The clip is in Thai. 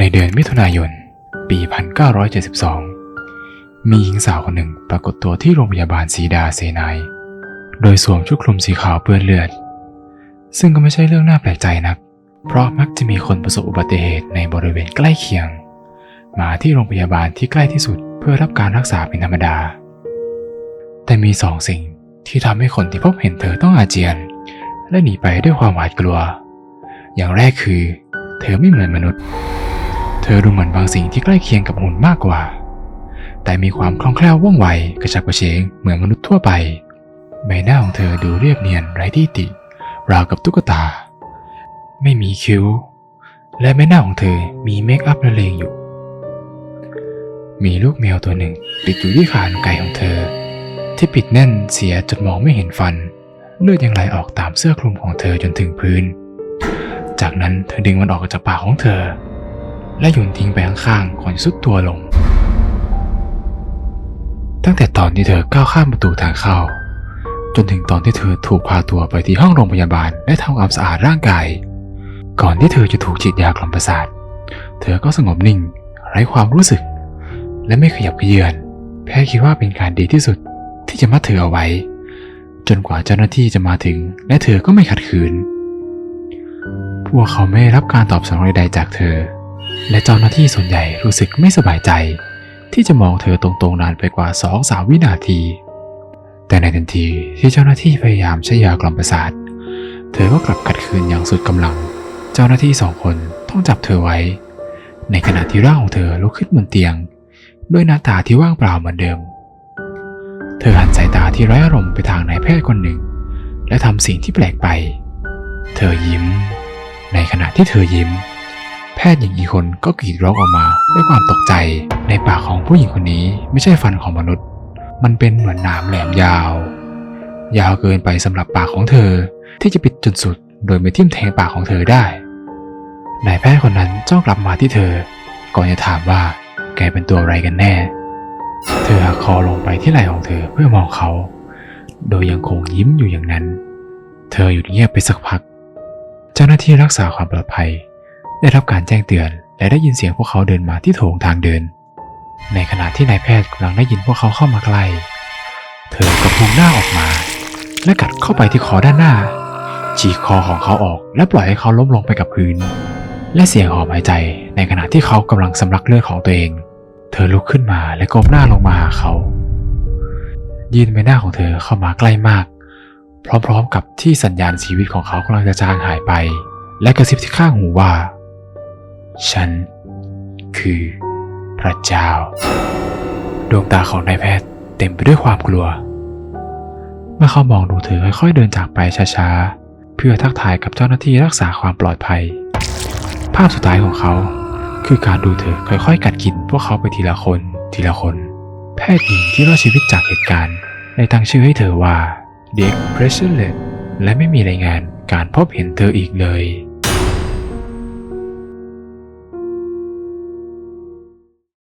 ในเดือนมิถุนายน ปี 1972 มีหญิงสาวคนหนึ่งปรากฏตัวที่โรงพยาบาลศรีดาเซนายโดยสวมชุดคลุมสีขาวเปื้อนเลือด ซึ่งก็ไม่ใช่เรื่องน่าแปลกใจนัก เพราะมักจะมีคนประสบอุบัติเหตุในบริเวณใกล้เคียง มาที่โรงพยาบาลที่ใกล้ที่สุดเพื่อรับการรักษาเป็นธรรมดา แต่มีสองสิ่งที่ทำให้คนที่พบเห็นเธอต้องอาเจียน และหนีไปด้วยความหวาดกลัว อย่างแรกคือ เธอไม่เหมือนมนุษย์ เธอดูเหมือนบางสิ่งที่ใกล้เคียงกับหุ่นมากกว่า แต่มีความคล่องแคล่วว่องไวกระฉับกระเฉงเหมือนมนุษย์ทั่วไป ใบหน้าของเธอดูเรียบเนียนไร้ที่ติ ราวกับตุ๊กตา ไม่มีคิ้ว และใบหน้าของเธอมีเมคอัพละเลงอยู่ มีลูกแมวตัวหนึ่งติดอยู่ที่ขานไก่ของเธอ ที่ปิดแน่นเสียจนมองไม่เห็นฟัน เลือดยังไหลออกตามเสื้อคลุมของเธอจนถึงพื้น จากนั้นเธอดึงมันออกจากปากของเธอ และโยนทิ้งไปข้างๆก่อนสุดตัวลง ตั้งแต่ตอนที่เธอก้าวข้ามประตูทางเข้า จนถึงตอนที่เธอถูกพาตัวไปที่ห้องโรงพยาบาลและทำความสะอาดร่างกาย ก่อนที่เธอจะถูกฉีดยากล่อมประสาท เธอก็สงบนิ่ง ไร้ความรู้สึก และไม่ขยับเขยือนแพทย์คิดว่าเป็นการดีที่สุดที่จะมัดเธอเอาไว้ จนกว่าเจ้าหน้าที่จะมาถึง และเธอก็ไม่ขัดขืน พวกเขาไม่ได้รับการตอบสนองใดๆจากเธอ และเจ้าหน้าที่ส่วนใหญ่รู้สึกไม่สบายใจ ที่จะมองเธอตรงๆนานไปกว่าสองสามวินาที แต่ในทันทีที่เจ้าหน้าที่พยายามใช้ยากล่อมประสาท เธอก็กลับขัดขืนอย่างสุดกำลัง เจ้าหน้าที่สองคนต้องจับเธอไว้ ในขณะที่ร่างของเธอลุกขึ้นบนเตียง ด้วยหน้าตาที่ว่างเปล่าเหมือนเดิม เธอหันสายตาที่ไร้อารมณ์ไปทางนายแพทย์คนหนึ่ง และทำสิ่งที่แปลกไป เธอยิ้ม ในขณะที่เธอยิ้ม แพทย์หญิงอีกคนก็กรีดร้องออกมาด้วยความตกใจ ในปากของผู้หญิงคนนี้ไม่ใช่ฟันของมนุษย์ มันเป็นเหมือนหนามแหลมยาว ยาวเกินไปสำหรับปากของเธอ ที่จะปิดจนสุด โดยไม่ทิ่มแทงปากของเธอได้นายแพทย์คนนั้นจ้องกลับมาที่เธอ ก่อนจะถามว่าแกเป็นตัวอะไรกันแน่ เธอหักคอลงไปที่ไหล่ของเธอเพื่อมองเขา โดยยังคงยิ้มอยู่อย่างนั้น เธอหยุดเงียบไปสักพัก เจ้าหน้าที่รักษาความปลอดภัย ได้รับการแจ้งเตือน และได้ยินเสียงพวกเขาเดินมาที่โถงทางเดิน ในขณะที่นายแพทย์กำลังได้ยินพวกเขาเข้ามาใกล้ เธอก็พุ่งหน้าออกมา และกัดเข้าไปที่คอด้านหน้า ฉีกคอของเขาออกและปล่อยให้เขาล้มลงไปกับพื้น และเสียงหอบหายใจ ในขณะที่เขากำลังสำลักเลือดของตัวเอง เธอลุกขึ้นมาและก้มหน้าลงมาหาเขา ยืนใบหน้าของเธอเข้ามาใกล้มาก พร้อมๆกับที่สัญญาณชีวิตของเขากำลังจะจางหายไป และกระซิบที่ข้างหูว่า ฉัน คือพระเจ้า ดวงตาของนายแพทย์เต็มไปด้วยความกลัว เมื่อเขามองดูเธอค่อยๆเดินจากไปช้าๆ เพื่อทักทายกับเจ้าหน้าที่รักษาความปลอดภัย ภาพสุดท้ายของเขาคือการดูเธอค่อยๆ กัดกินพวกเขาไปทีละคนทีละคน แพทย์หญิงที่รอดชีวิตจากเหตุการณ์ได้ตั้งชื่อให้เธอว่าเด็กเพรสเชอร์เลและไม่มีรายงานการพบเห็นเธออีกเลย